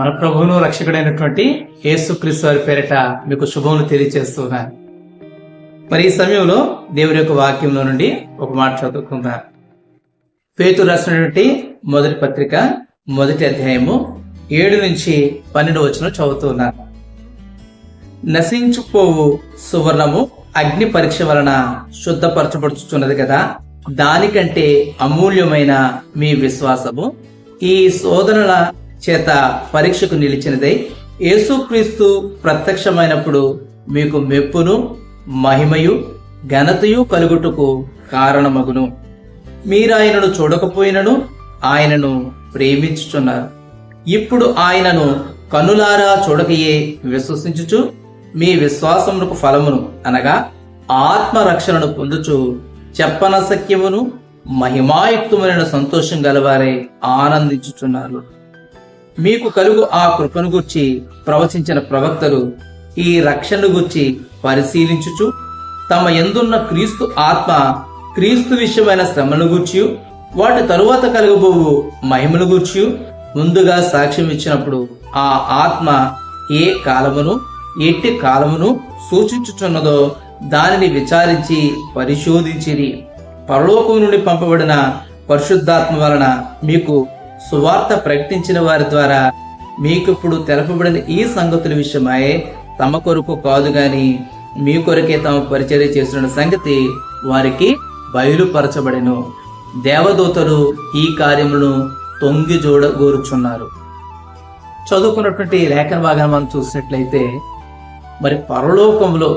మన ప్రభువును రక్షకుడైనటువంటి యేసుక్రీస్తు వారి పేరిట మీకు శుభములు తెలియజేస్తున్నాను మరి ఈ సమయంలో దేవుని యొక్క వాక్యంలో నుండి ఒక మాట చదువుకుందాం. పేతు రాసినటువంటి మొదటి పత్రిక మొదటి అధ్యాయము ఏడు నుంచి పన్నెండు వచ్చిన చదువుతున్నాను. నశించుపోవు సువర్ణము అగ్ని పరీక్ష వలన శుద్ధపరచబడుచున్నది కదా దానికంటే అమూల్యమైన మీ విశ్వాసము. ఈ శోధనల చేత పరీక్షకు నిలిచినదై యేసుక్రీస్తు ప్రత్యక్షమైనప్పుడు మీకు మెప్పును మహిమయు ఘనతయు కలుగుటకు కారణమగును. మీరు ఆయనను చూడకపోయినను ఆయనను ప్రేమించుచున్నారు. ఇప్పుడు ఆయనను కనులారా చూడకయే విశ్వసించుచు మీ విశ్వాసమునకు ఫలమును అనగా ఆత్మరక్షణను పొందుచు చెప్పనసక్యమును మహిమాయుక్తమైన సంతోషం గలవారే ఆనందించుచున్నారు. మీకు కలుగు ఆ కృపను గుర్చి ప్రవచించిన ప్రవక్తలు ఈ రక్షణను గుర్చి పరిశీలించుచు తమ ఎందున్న క్రీస్తు ఆత్మ క్రీస్తు విషయమైన శ్రమను గూర్చి వాటి తరువాత కలుగబోవు మహిమను గూర్చి ముందుగా సాక్ష్యం ఇచ్చినప్పుడు ఆ ఆత్మ ఏ కాలమును ఎట్టి కాలమును సూచించుచున్నదో దానిని విచారించి పరిశోధించిరి. పరలోకం నుండి పంపబడిన పరిశుద్ధాత్మ వలన మీకు సువార్త ప్రకటించిన వారి ద్వారా మీకు ఇప్పుడు తెలపబడిన ఈ సంగతుల విషయమై తమ కొరకు కాదు గాని మీ కొరకే తమ పరిచర్య చేస్తున్న సంగతి వారికి బయలుపరచబడెను. దేవదూతలు ఈ కార్యములను తొంగి చూడగోరుచున్నారు చదువుకున్నటువంటి లేఖన భాగాన్ని మనం చూసినట్లయితే మరి పరలోకంలో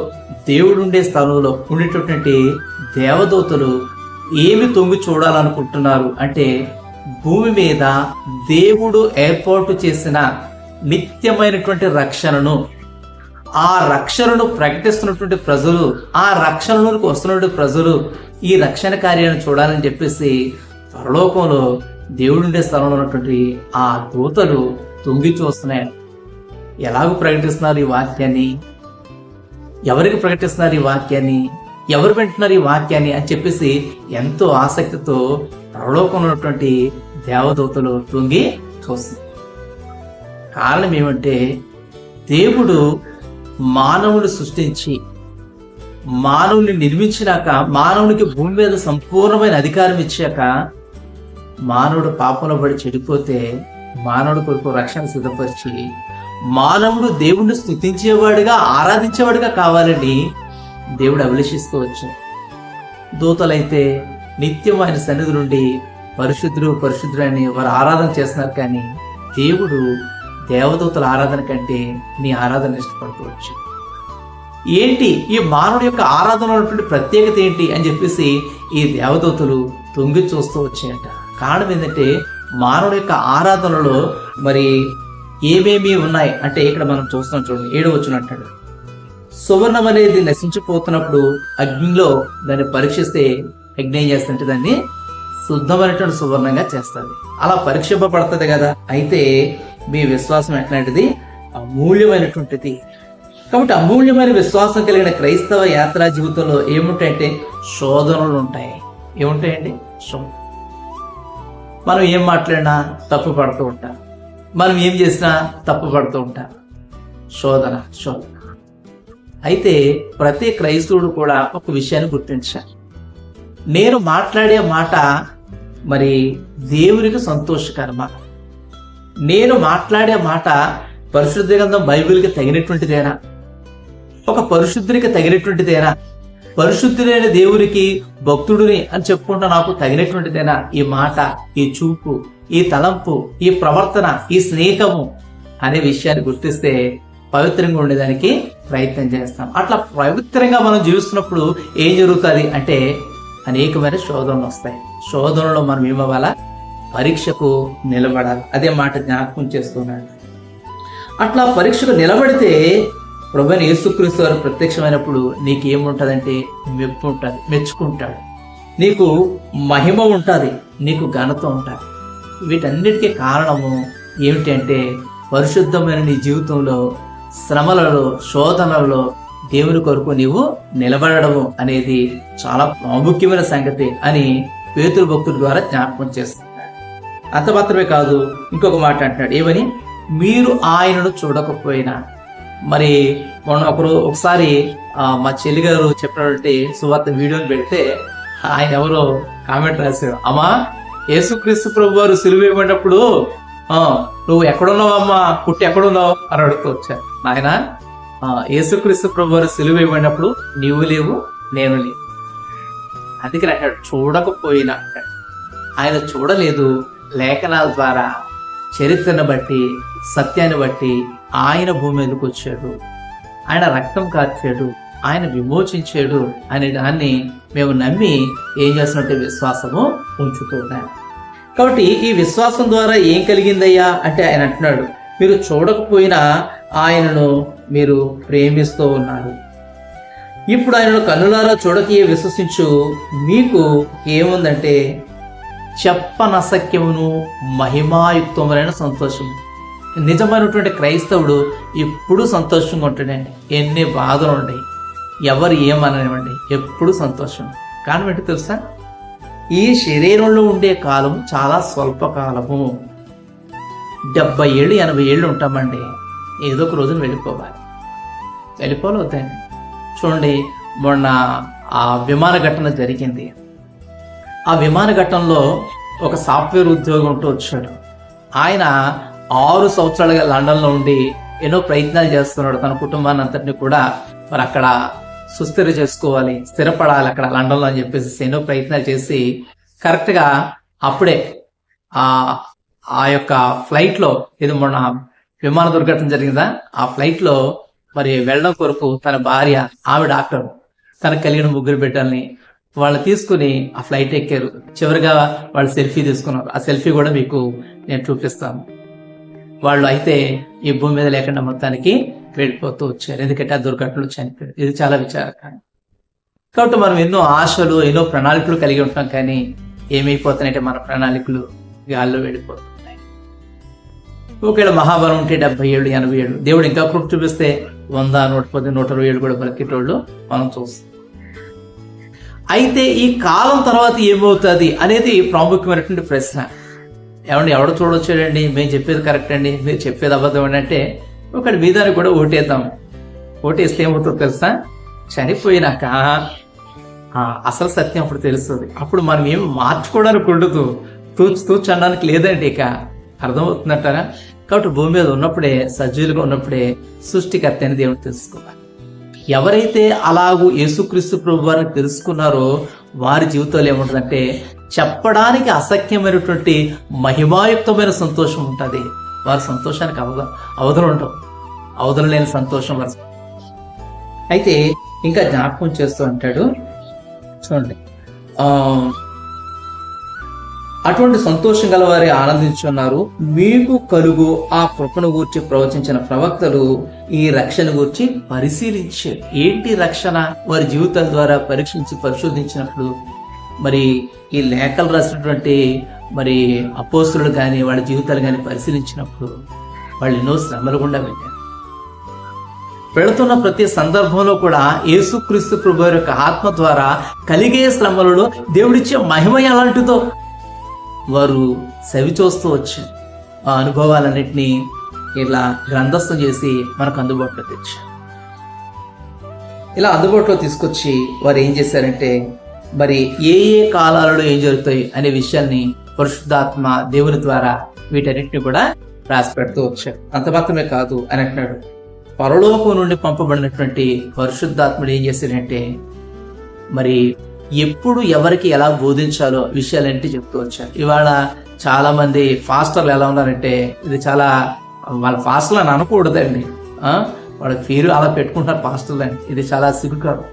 దేవుడుండే స్థలంలో ఉండేటటువంటి దేవదూతలు ఏమి తొంగి చూడాలనుకుంటున్నారు అంటే భూమి మీద దేవుడు ఏర్పాటు చేసిన నిత్యమైనటువంటి రక్షణను ఆ రక్షణను ప్రకటిస్తున్నటువంటి ప్రజలు ఆ రక్షణలోకి వస్తున్నటువంటి ప్రజలు ఈ రక్షణ కార్యాన్ని చూడాలని చెప్పేసి పరలోకంలో దేవుడుండే స్థలంలో ఉన్నటువంటి ఆ దూతలు తొంగి చూస్తున్నాయి. ఎలాగ ప్రకటిస్తున్నారు ఈ వాక్యాన్ని? ఎవరికి ప్రకటిస్తున్నారు ఈ వాక్యాన్ని? ఎవరు వింటున్నారు ఈ వాక్యాన్ని అని చెప్పేసి ఎంతో ఆసక్తితో పరలోకంలో ఉన్నటువంటి దేవదూతలు తొంగి చూస్తుంది. కారణం ఏమంటే దేవుడు మానవుని సృష్టించి మానవుని నిర్మించినాక మానవునికి భూమి మీద సంపూర్ణమైన అధికారం ఇచ్చాక మానవుడు పాపంలో పడి చెడిపోతే మానవుడు కొరకు రక్షణ సిద్ధపరిచి మానవుడు దేవుణ్ణి స్థుతించేవాడిగా ఆరాధించేవాడిగా కావాలని దేవుడు అభిలషిస్తూ వచ్చాడు. దూతలైతే నిత్యం ఆయన సన్నిధి నుండి పరిశుద్ధుడు పరిశుద్ధుడు అని వారు ఆరాధన చేస్తున్నారు కానీ దేవుడు దేవదూతల ఆరాధన కంటే నీ ఆరాధన ఇష్టపడుకోవచ్చు ఏంటి? ఈ మానవుడి యొక్క ఆరాధన ఉన్నటువంటి ప్రత్యేకత ఏంటి అని చెప్పేసి ఈ దేవదూతలు తొంగి చూస్తూ వచ్చాయంట. కారణం ఏంటంటే మానవుడి యొక్క ఆరాధనలో మరి ఏమేమి ఉన్నాయి? అంటే ఇక్కడ మనం చూస్తున్నాం చూడండి. ఏడు వచ్చినట్టాడు సువర్ణం అనేది నశించిపోతున్నప్పుడు అగ్నిలో దాన్ని పరీక్షిస్తే అగ్ని చేస్తుంటే దాన్ని శుద్ధమైనటువంటి సువర్ణంగా చేస్తుంది అలా పరీక్షింపబడుతుంది కదా. అయితే మీ విశ్వాసం ఎట్లాంటిది? అమూల్యమైనటువంటిది. కాబట్టి అమూల్యమైన విశ్వాసం కలిగిన క్రైస్తవ యాత్రా జీవితంలో ఏముంటాయంటే? శోధనలు ఉంటాయి. ఏముంటాయండి? శో- మనం ఏం మాట్లాడినా తప్పు పడుతూ ఉంటాం. మనం ఏం చేసినా తప్పు పడుతూ ఉంటాం. శోధన శోధన. అయితే ప్రతి క్రైస్తవుడు కూడా ఒక విషయాన్ని గుర్తించాలి. నేను మాట్లాడే మాట మరి దేవునికి సంతోషకరమా? నేను మాట్లాడే మాట పరిశుద్ధ గ్రంథం బైబిల్కి తగినటువంటిదేనా? ఒక పరిశుద్ధునికి తగినటువంటిదేనా? పరిశుద్ధుడైన దేవునికి భక్తుడిని అని చెప్పుకుంటా నాకు తగినటువంటిదేనా? ఈ మాట ఈ చూపు ఈ తలంపు ఈ ప్రవర్తన ఈ స్నేహము అనే విషయాన్ని గుర్తిస్తే పవిత్రంగా ఉండేదానికి ప్రయత్నం చేస్తాం. అట్లా పవిత్రంగా మనం జీవిస్తున్నప్పుడు ఏం జరుగుతుంది అంటే అనేకమైన శోధనలు వస్తాయి. శోధనలో మనం ఏమవ్వాలా పరీక్షకు నిలబడాలి. అదే మాట జ్ఞాపకం చేస్తున్నాడు. అట్లా పరీక్షకు నిలబడితే ప్రభుని యేసుక్రీస్తు వారు ప్రత్యక్షమైనప్పుడు నీకు మెప్పు ఉంటుంది మెచ్చుకుంటాడు. నీకు మహిమ ఉంటుంది నీకు ఘనత ఉంటుంది. వీటన్నిటికీ కారణము ఏమిటంటే పరిశుద్ధమైన నీ జీవితంలో శ్రమలలో శోధనలలో దేవుని కొరకు నీవు నిలబడము అనేది చాలా ప్రాముఖ్యమైన సంగతి అని పేతురు భక్తుల ద్వారా జ్ఞాపకం చేస్తున్నాడు అంత మాత్రమే కాదు ఇంకొక మాట అంటున్నాడు. ఏమని? మీరు ఆయనను చూడకపోయినా. మరి మొన్న ఒకరు ఒకసారి మా చెల్లి గారు చెప్పినటువంటి సువార్త వీడియోని పెడితే ఆయన ఎవరో కామెంట్ రాశారు. అమ్మా యేసుక్రీస్తు ప్రభు వారు సిలువేయబడినప్పుడు ఆ, నువ్వు ఎక్కడున్నావమ్మా? పుట్టి ఎక్కడున్నావు? అని అడుగుతూ వచ్చారు. నాయన యేసుక్రీస్తు ప్రభు వారు సిలువేయబడినప్పుడు నీవు లేవు నేను లేవు. అందుకని అంటాడు చూడకపోయినా ఆయన చూడలేదు. లేఖనాల ద్వారా చరిత్రను బట్టి సత్యాన్ని బట్టి ఆయన భూమి మీదకి వచ్చాడు. ఆయన రక్తం కార్చాడు ఆయన విమోచించాడు అనే దాన్ని మేము నమ్మి ఏం చేస్తున్నట్టు విశ్వాసము ఉంచుతున్నాం. కాబట్టి ఈ విశ్వాసం ద్వారా ఏం కలిగిందయ్యా? అంటే ఆయన అంటున్నాడు మీరు చూడకపోయినా ఆయనను మీరు ప్రేమిస్తూ ఉన్నారు. ఇప్పుడు ఆయనను కన్నులారా చూడకే విశ్వసించు మీకు ఏముందంటే చెప్పనసక్యమును మహిమాయుక్తములైన సంతోషం. నిజమైనటువంటి క్రైస్తవుడు ఎప్పుడు సంతోషంగా ఉంటాడండి ఎన్ని బాధలు ఉంటాయి ఎవరు ఏమననివ్వండి. ఎప్పుడు సంతోషం. కానీ తెలుసా? ఈ శరీరంలో ఉండే కాలం చాలా స్వల్ప కాలము డెబ్బై ఏళ్ళు ఎనభై ఏళ్ళు ఉంటామండి. ఏదో ఒక రోజున వెళ్ళిపోవాలి. వెళ్ళిపోవాలి చూడండి మొన్న ఆ విమాన ఘటన జరిగింది. ఆ విమాన ఘటనలో ఒక సాఫ్ట్వేర్ ఉద్యోగం ఉంటూ వచ్చాడు. ఆయన ఆరు సంవత్సరాలుగా లండన్లో ఉండి ఎన్నో ప్రయత్నాలు చేస్తున్నాడు. తన కుటుంబాన్ని అంతటిని కూడా మరి అక్కడ సుస్థిర చేసుకోవాలి స్థిరపడాలి అక్కడ లండన్లో అని చెప్పేసి ఎన్నో ప్రయత్నాలు చేసి కరెక్ట్గా అప్పుడే ఆ ఆ యొక్క ఫ్లైట్లో ఇది మొన్న విమాన దుర్ఘటన జరిగిందా? ఆ ఫ్లైట్లో మరి వెళ్ళడం కొరకు తన భార్య ఆమె డాక్టర్ తనకు కలిగిన ముగ్గురు బిడ్డల్ని వాళ్ళు తీసుకుని ఆ ఫ్లైట్ ఎక్కారు. చివరిగా వాళ్ళు సెల్ఫీ తీసుకున్నారు. ఆ సెల్ఫీ కూడా మీకు నేను చూపిస్తాను. వాళ్ళు అయితే ఈ భూమి మీద లేకుండా మొత్తానికి వెళ్ళిపోతూ వచ్చారు. ఎందుకంటే ఆ దుర్ఘటనలు చనిపోయారు. ఇది చాలా విచారకరం. కాబట్టి మనం ఎన్నో ఆశలు ఎన్నో ప్రణాళికలు కలిగి ఉంటాం కానీ ఏమైపోతున్నాయంటే మన ప్రణాళికలు గాల్లో వెళ్ళిపోతున్నాయి ఒకవేళ మహాబలం ఉంటే డెబ్బై ఏడు ఎనభై ఏడు. దేవుడు ఇంకా కృప చూపిస్తే వంద నూట పది నూట ఇరవై ఏడు కూడా బ్రతికేటోళ్ళు మనం చూస్తాం. అయితే ఈ కాలం తర్వాత ఏమవుతుంది అనేది ప్రాముఖ్యమైనటువంటి ప్రశ్న. ఏమండి ఎవడు చూడొచ్చాడండి? మేము చెప్పేది కరెక్ట్ అండి. మీరు చెప్పేది అబద్ధం ఏంటంటే అంటే ఒకటి మీ కూడా ఓటేద్దాం. ఓటేస్తే ఏమవుతుందో తెలుసా? చనిపోయినాక ఆ, అసలు సత్యం అప్పుడు తెలుస్తుంది. అప్పుడు మనం ఏం మార్చుకోవడానికి ఉండదు. తూచు తూచు అనడానికి లేదండి ఇక. అర్థమవుతుందంటారా? కాబట్టి భూమి మీద ఉన్నప్పుడే సజీవులుగా ఉన్నప్పుడే సృష్టికర్త అని దేవుడు తెలుసుకోవాలి ఎవరైతే అలాగూ యేసుక్రీస్తు ప్రభు వారిని తెలుసుకున్నారో వారి జీవితంలో ఏముంటుందంటే చెప్పడానికి అసఖ్యమైనటువంటి మహిమాయుక్తమైన సంతోషం ఉంటుంది. వారి సంతోషానికి అవధ అవధులు ఉండవు. అవధులు లేని సంతోషం వారి అయితే ఇంకా జ్ఞాపకం చేస్తూ అంటాడు చూడండి. అటువంటి సంతోషం గల వారి ఆనందించున్నారు మీకు కలుగు ఆ కృపను గూర్చి ప్రవచించిన ప్రవక్తలు ఈ రక్షణ గూర్చి పరిశీలించారు ఏంటి రక్షణ? వారి జీవితాల ద్వారా పరీక్షించి పరిశోధించినప్పుడు మరి ఈ లేఖలు రాసినటువంటి మరి అపోస్తులు కానీ వాళ్ళ జీవితాలు కానీ పరిశీలించినప్పుడు వాళ్ళు ఎన్నో శ్రమలు గుండా వెళ్ళారు. వెళుతున్న ప్రతి సందర్భంలో కూడా యేసుక్రీస్తు ప్రభు యొక్క ఆత్మ ద్వారా కలిగే శ్రమలలో దేవుడిచ్చే మహిమ ఎలాంటిదో వారు సవి చూస్తూ వచ్చారు ఆ అనుభవాలన్నింటినీ ఇలా గ్రంథస్థం చేసి మనకు అందుబాటులో తెచ్చారు. ఇలా అందుబాటులో తీసుకొచ్చి వారు ఏం చేశారంటే మరి ఏ ఏ కాలాలలో ఏం జరుగుతాయి అనే విషయాన్ని పరిశుద్ధాత్మ దేవుని ద్వారా వీటన్నిటిని కూడా రాసి పెడుతూ వచ్చారు. అంత మాత్రమే కాదు అని అంటున్నాడు. పరలోకం నుండి పంపబడినటువంటి పరిశుద్ధాత్ముడు ఏం చేశాడంటే మరి ఎప్పుడు ఎవరికి ఎలా బోధించాలో విషయాలంటే చెప్తూ వచ్చారు. ఇవాళ చాలా మంది ఫాస్టర్లు ఎలా ఉన్నారంటే ఇది చాలా వాళ్ళ ఫాస్టర్లు అని అనకూడదండి. వాళ్ళ పేరు అలా పెట్టుకుంటారు ఫాస్టర్లు అని. ఇది చాలా సిగ్గుకారు.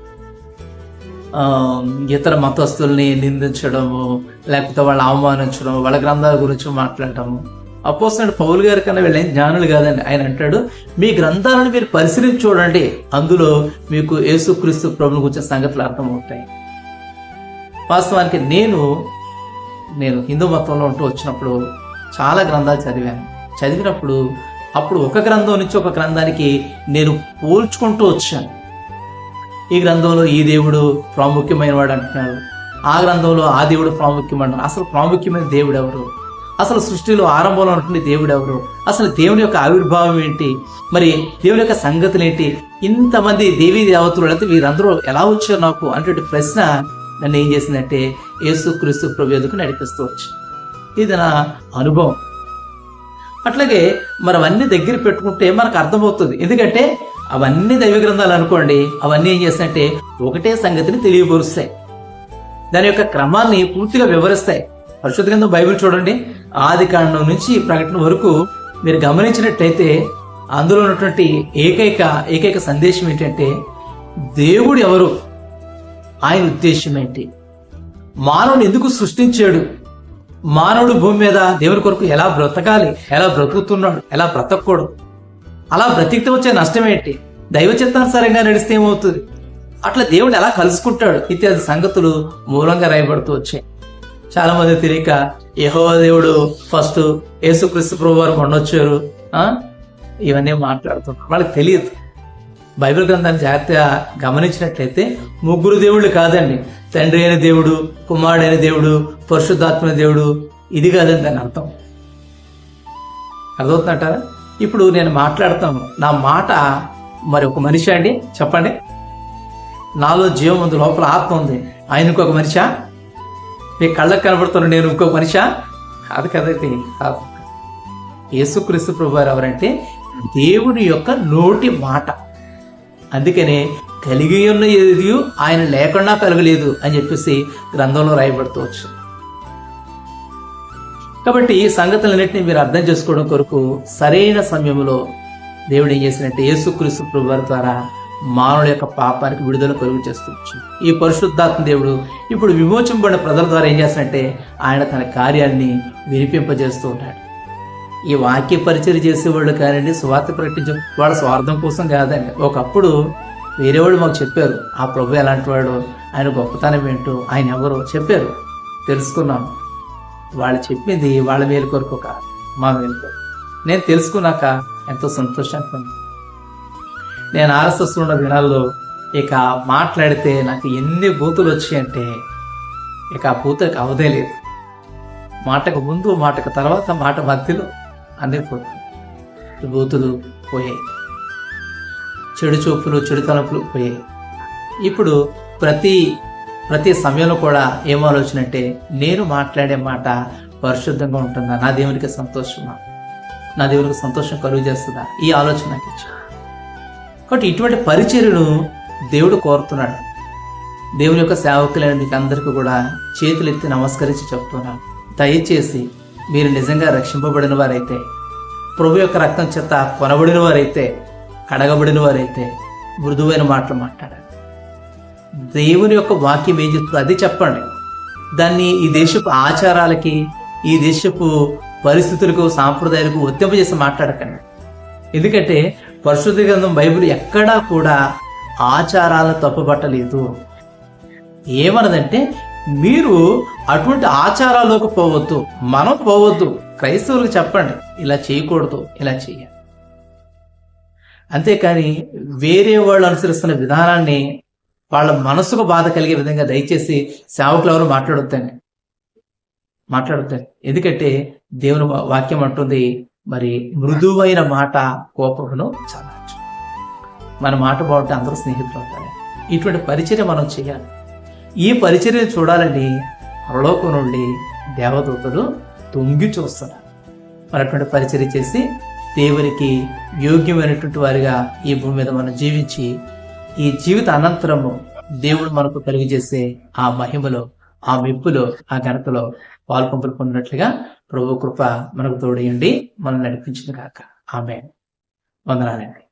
ఇతర మతస్థుల్ని నిందించడము లేకపోతే వాళ్ళని అవమానించడం వాళ్ళ గ్రంథాల గురించి మాట్లాడటము. అపోస్తున్న పౌలు గారి కన్నా వీళ్ళేం జ్ఞానులు కాదండి. ఆయన అంటాడు మీ గ్రంథాలను మీరు పరిశీలించి చూడండి. అందులో మీకు యేసుక్రీస్తు ప్రభుని గురించిన సంగతులు అర్థమవుతాయి. వాస్తవానికి నేను నేను హిందూ మతంలో ఉంటూ వచ్చినప్పుడు చాలా గ్రంథాలు చదివాను. చదివినప్పుడు అప్పుడు ఒక గ్రంథం నుంచి ఒక గ్రంథానికి నేను పోల్చుకుంటూ వచ్చాను. ఈ గ్రంథంలో ఈ దేవుడు ప్రాముఖ్యమైన వాడు అంటున్నాడు. ఆ గ్రంథంలో ఆ దేవుడు ప్రాముఖ్యం అంటారు అసలు ప్రాముఖ్యమైన దేవుడు ఎవరు? అసలు సృష్టిలో ఆరంభంలో ఉన్నటువంటి దేవుడు ఎవరు? అసలు దేవుని యొక్క ఆవిర్భావం ఏంటి? మరి దేవుని యొక్క సంగతులు ఏంటి? ఇంతమంది దేవీ దేవతలు అయితే వీరందరూ ఎలా వచ్చారు నాకు? అనేటువంటి ప్రశ్న నన్ను ఏం చేసిందంటే యేసు క్రీస్తు ప్రవేదకు నడిపిస్తూ వచ్చి ఇది నా అనుభవం. అట్లాగే మనం అవన్నీ దగ్గర పెట్టుకుంటే మనకు అర్థమవుతుంది. ఎందుకంటే అవన్నీ దైవ గ్రంథాలు అనుకోండి అవన్నీ ఏం చేస్తాయంటే ఒకటే సంగతిని తెలియపరుస్తాయి. దాని యొక్క క్రమాన్ని పూర్తిగా వివరిస్తాయి. పరిశుద్ధ గ్రంథం బైబిల్ చూడండి. ఆది కాండం నుంచి ప్రకటన వరకు మీరు గమనించినట్టయితే అందులో ఉన్నటువంటి ఏకైక ఏకైక సందేశం ఏంటంటే దేవుడు ఎవరు? ఆయన ఉద్దేశం ఏంటి? మానవుని ఎందుకు సృష్టించాడు? మానవుడు భూమి మీద దేవుని కొరకు ఎలా బ్రతకాలి? ఎలా బ్రతుకుతున్నాడు? ఎలా బ్రతకూడదు? అలా బ్రతికితే వచ్చే నష్టం ఏంటి? దైవ చిత్తానుసారంగా నడిస్తే ఏమవుతుంది? అట్లా దేవుడు ఎలా కలుసుకుంటాడు? ఇత్యాది సంగతులు మూలంగా రాయబడుతూ వచ్చాయి. చాలా మంది తెలియక యహో దేవుడు ఫస్ట్ యేసుక్రీస్తు ప్రభు వారు కొండొచ్చారు ఇవన్నీ మాట్లాడుతున్నారు. వాళ్ళకి తెలియదు. బైబిల్ గ్రంథాన్ని జాగ్రత్తగా గమనించినట్లయితే ముగ్గురు దేవుళ్ళు కాదండి. తండ్రి అయిన దేవుడు కుమారుడైన దేవుడు పరిశుద్ధాత్మ దేవుడు ఇది కాదని దాని అర్థం. అర్థమవుతుందంటారా? ఇప్పుడు నేను మాట్లాడతాను. నా మాట మరి ఒక మనిషి అండి? చెప్పండి. నాలో జీవం ఉంది లోపల ఆత్మ ఉంది. ఆయన ఇంకొక మనిషా? మీ కళ్ళకు కనబడుతున్న నేను ఇంకొక మనిషా? కాదు కదండి యేసుక్రీస్తు ప్రభు ఎవరంటే దేవుని యొక్క నోటి మాట. అందుకనే కలిగి ఉన్న ఏది ఆయన లేకుండా కలగలేదు అని చెప్పేసి గ్రంథంలో రాయబడుతూ వచ్చు. కాబట్టి ఈ సంగతులన్నింటినీ మీరు అర్థం చేసుకోవడం కొరకు సరైన సమయంలో దేవుడు ఏం చేసినట్టే యేసుక్రీస్తు ప్రభువారి ద్వారా మానవుల యొక్క పాపానికి విడుదల కలుగు చేస్తుంది ఈ పరిశుద్ధాత్మ దేవుడు ఇప్పుడు విమోచింపబడిన ప్రజల ద్వారా ఏం చేస్తున్నట్టే ఆయన తన కార్యాన్ని వినిపింపజేస్తూ ఉంటాడు. ఈ వాక్య పరిచయం చేసేవాళ్ళు కానివ్వండి స్వార్థ ప్రకటించు వాళ్ళ స్వార్థం కోసం కాదండి. ఒకప్పుడు వేరే వాళ్ళు మాకు చెప్పారు ఆ ప్రభు ఎలాంటి వాడు? ఆయన గొప్పతనం ఏంటో? ఆయన ఎవరో? చెప్పారు. తెలుసుకున్నాం. వాళ్ళు చెప్పింది వాళ్ళ మేలు కొరకు ఒక మా మేలు కొరకు. నేను తెలుసుకున్నాక ఎంతో సంతోషంగా ఉంది నేను ఆర్ఎస్ఎస్ ఉన్న దినాల్లో ఇక మాట్లాడితే నాకు ఎన్ని బూతులు వచ్చాయంటే ఇక ఆ బూతకు అవదే లేదు. మాటకు ముందు మాటకు తర్వాత మాట మధ్యలో అన్నీ పోతుంది బూతులు పోయాయి. చెడు చూపులు చెడు తలపులు పోయాయి. ఇప్పుడు ప్రతి ప్రతి సమయంలో కూడా ఏం ఆలోచన అంటే నేను మాట్లాడే మాట పరిశుద్ధంగా ఉంటుందా? నా దేవునికి సంతోషమా? నా దేవునికి సంతోషం కలుగు చేస్తుందా? ఈ ఆలోచన నాకు కాబట్టి ఇటువంటి పరిచర్యను దేవుడు కోరుతున్నాడు. దేవుని యొక్క సేవకులైన మీకు అందరికీ కూడా చేతులు ఎత్తి నమస్కరించి చెప్తున్నాను. దయచేసి మీరు నిజంగా రక్షింపబడిన వారైతే ప్రభు యొక్క రక్తం చేత కొనబడిన వారైతే కడగబడిన వారైతే మృదువైన మాటలు మాట్లాడాలి. దేవుని యొక్క వాక్యం ఏం చెప్తుందో అది చెప్పండి. దాన్ని ఈ దేశపు ఆచారాలకి ఈ దేశపు పరిస్థితులకు సాంప్రదాయాలకు వర్తింపజేసి మాట్లాడకండి. ఎందుకంటే పరిశుద్ధ గ్రంథం బైబిల్ ఎక్కడా కూడా ఆచారాలను తప్పుపట్టలేదు ఏమన్నదంటే మీరు అటువంటి ఆచారాలకు పోవద్దు మనం పోవద్దు. క్రైస్తవులకు చెప్పండి ఇలా చేయకూడదు ఇలా చేయాలి అంతేకాని వేరే వాళ్ళు అనుసరిస్తున్న విధానాన్ని వాళ్ళ మనసుకు బాధ కలిగే విధంగా దయచేసి సేవకులు ఎవరు మాట్లాడొద్దండి. మాట్లాడొద్దండి. ఎందుకంటే దేవుని వాక్యం అంటుంది మరి మృదువైన మాట కోపమును చల్లచ్చు మన మాట బాగుంటే అందరూ స్నేహితులు అవుతారు. ఇటువంటి పరిచయం మనం చేయాలి. ఈ పరిచర్య చూడాలని పరలోకం నుండి దేవదూతలు తొంగి చూస్తున్నారు. మరి అటువంటి పరిచర్య చేసి దేవునికి యోగ్యమైనటువంటి వారిగా ఈ భూమి మీద మనం జీవించి ఈ జీవిత అనంతరము దేవుడు మనకు కలిగజేసే ఆ మహిమలో ఆ మెప్పులో ఆ ఘనతలో పాల్పంపులు పొందినట్లుగా ప్రభు కృప మనకు తోడయండి. మనం నడిపించింది కాక ఆమె వందనాలండి.